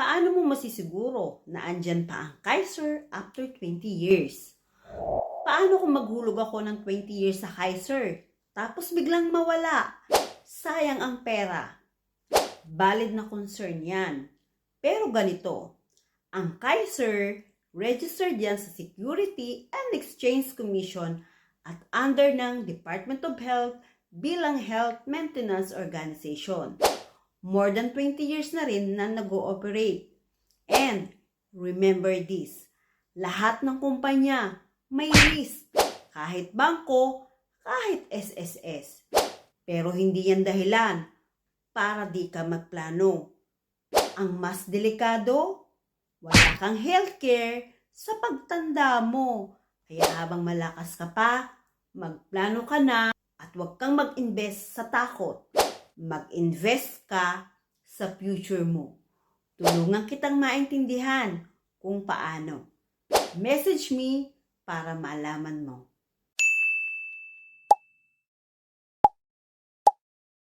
Paano mo masisiguro na andyan pa ang Kaiser after 20 years? Paano kung maghulog ako ng 20 years sa Kaiser, tapos biglang mawala? Sayang ang pera. Valid na concern yan. Pero ganito, ang Kaiser registered yan sa Security and Exchange Commission at under ng Department of Health bilang Health Maintenance Organization. More than 20 years na rin na nag-ooperate. And remember this, lahat ng kumpanya may risk. Kahit bangko, kahit SSS. Pero hindi yan dahilan para di ka magplano. Ang mas delikado, wala kang healthcare sa pagtanda mo. Kaya habang malakas ka pa, magplano ka na at huwag kang mag-invest sa takot. Mag-invest ka sa future mo. Tulungan kitang maintindihan kung paano. Message me para malaman mo.